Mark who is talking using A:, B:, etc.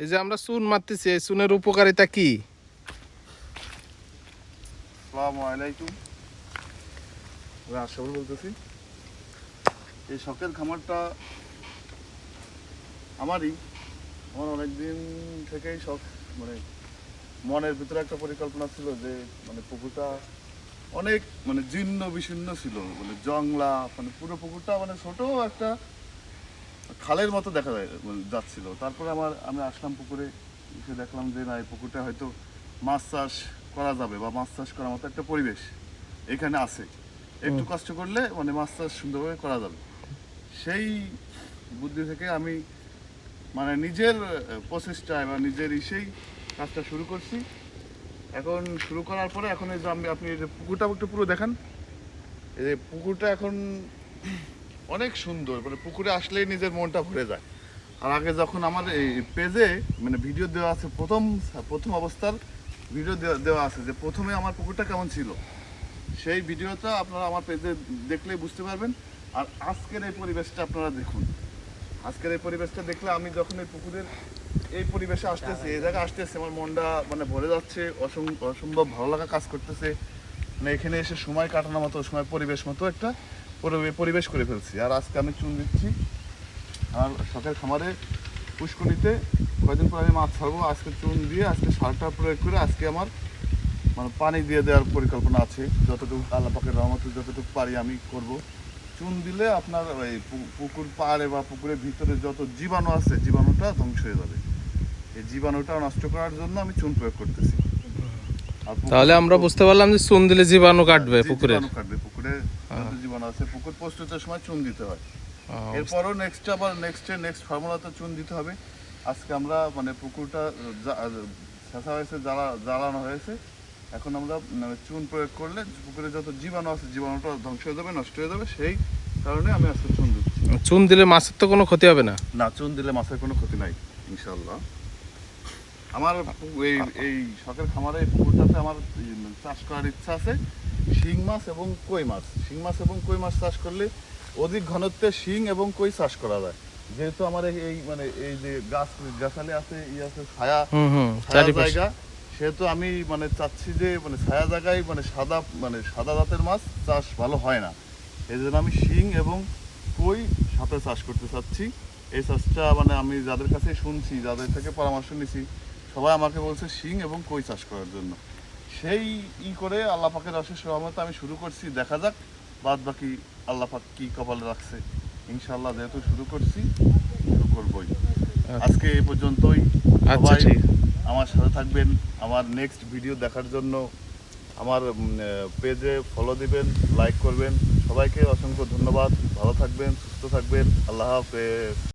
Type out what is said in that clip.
A: এই যে আমরা চুন মারতেছি, এই চুনের উপকারিতা কি?
B: বলতেছি। এই শখের খামারটা আমারই। আমার অনেক দিন থেকেই শখ মানে মনের ভিতরে একটা পরিকল্পনা ছিল যে মানে পুকুরটা অনেক মানে জীর্ণ বিশীর্ণ ছিল মানে জংলা মানে পুরো পুকুরটা মানে ছোট একটা খালের মতো দেখা যায় মানে যাচ্ছিল। তারপরে আমার আমি আসলাম পুকুরে এসে দেখলাম যে না এই পুকুরটা হয়তো মাছ চাষ করা যাবে বা মাছ চাষ করার মতো একটা পরিবেশ এখানে আছে। একটু কষ্ট করলে মানে মাছ চাষ সুন্দরভাবে করা যাবে। সেই বুদ্ধি থেকে আমি মানে নিজের প্রচেষ্টায় বা নিজের ইসেই কাজটা শুরু করছি। এখন শুরু করার পরে এখন এই যে আমি আপনি এই যে পুকুরটা একটু পুরো দেখান। এই যে পুকুরটা এখন অনেক সুন্দর মানে পুকুরে আসলেই নিজের মনটা ভরে যায়। আর আগে যখন আমার এই পেজে মানে ভিডিও দেওয়া আছে, প্রথম প্রথম অবস্থার ভিডিও দেওয়া- আছে যে প্রথমে আমার পুকুরটা কেমন ছিল। সেই ভিডিওটা আপনারা আমার পেজে দেখলেই বুঝতে পারবেন। আর আজকের এই পরিবেশটা আপনারা দেখুন। আজকের এই পরিবেশটা দেখলে আমি যখন এই পুকুরের এই পরিবেশে আসতেছে, এই জায়গায় আসতেছি, আমার মনটা মানে ভরে যাচ্ছে অসম- অসম্ভব ভালো লাগা কাজ করতেছে। মানে এখানে এসে সময় কাটানোর মতো, সময় পরিবেশ মতো একটা পরি- পরিবেশ করে ফেলছি। আর আজকে আমি চুন দিচ্ছি আর শখের খামারে পুষ্করিতে কয়েকদিন পরে আমি মাছ ছাড়বো, আজকে চুন দিয়ে আজকে সারটা প্রয়োগ করে আজকে আমার মানে পানি দিয়ে দেওয়ার পরিকল্পনা আছে। যতটুকু আল্লাহ পাকের রহমতে যতটুকু পারি আমি করব। চুন দিলে আপনার এই পুকুর পাড়ে বা পুকুরের ভিতরে যত জীবাণু আছে জীবাণুটা ধ্বংস হয়ে যাবে। এই জীবাণুটা নষ্ট করার জন্য আমি চুন প্রয়োগ করতেছি।
A: তাহলে আমরা বুঝতে পারলাম যে চুন দিলে জীবাণু কাটবে
B: জীবাণু কাটবে পুকুরে যত জীবাণু আছে পুকুর প্রস্তুতের সময় চুন দিতে হয়। এরপরও নেক্সট আবার নেক্সট নেক্সট ফর্মুলাতে চুন দিতে হবে। আজকে আমরা মানে পুকুরটা ছেঁচা হয়েছে জ্বালা জ্বালানো হয়েছে। এখন আমরা মানে চুন প্রয়োগ করলে পুকুরে যত জীবাণু আছে জীবাণুটা ধ্বংস হয়ে যাবে নষ্ট হয়ে যাবে সেই কারণে আমি আজকে চুন দিচ্ছি।
A: চুন দিলে মাছের তো কোনো ক্ষতি হবে না?
B: না চুন দিলে মাছের কোনো ক্ষতি নাই ইনশাল্লাহ আমার এই এই শখের খামারে এই পুকুরটাতে আমার চাষ করার ইচ্ছা আছে। শিং মাছ এবং কই মাছ। শিং মাছ এবং কই মাছ চাষ করলে অধিক ঘনত্বে শিং এবং কই চাষ করা যায়। যেহেতু আমার এই- মানে এই যে গাছ গাছালি আছে ই আছে ছায়া ছায়া জায়গা সেহেতু আমি মানে চাচ্ছি যে মানে ছায়া জায়গায় মানে সাদা মানে সাদা জাতের মাছ চাষ ভালো হয় না। এই জন্য আমি শিং এবং কই সাথে চাষ করতে চাচ্ছি। এই চাষটা মানে আমি যাদের কাছে শুনছি যাদের থেকে পরামর্শ নিছি সবাই আমাকে বলছে শিং এবং কই চাষ করার জন্য। সেই ই করে আল্লাহ পাকের অশেষ রহমতে আমি শুরু করছি। দেখা যাক বাদ বাকি আল্লাহ পাক কি কপালে রাখছে। ইনশাল্লাহ যেহেতু শুরু করছি শুরু করবই। আজকে এই পর্যন্তই।
A: আচ্ছা ঠিক
B: আমার সাথে থাকবেন। আমার নেক্সট ভিডিও দেখার জন্য আমার পেজে ফলো দিবেন লাইক করবেন। সবাইকে অসংখ্য ধন্যবাদ। ভালো থাকবেন, সুস্থ থাকবেন। আল্লাহ হাফেজ।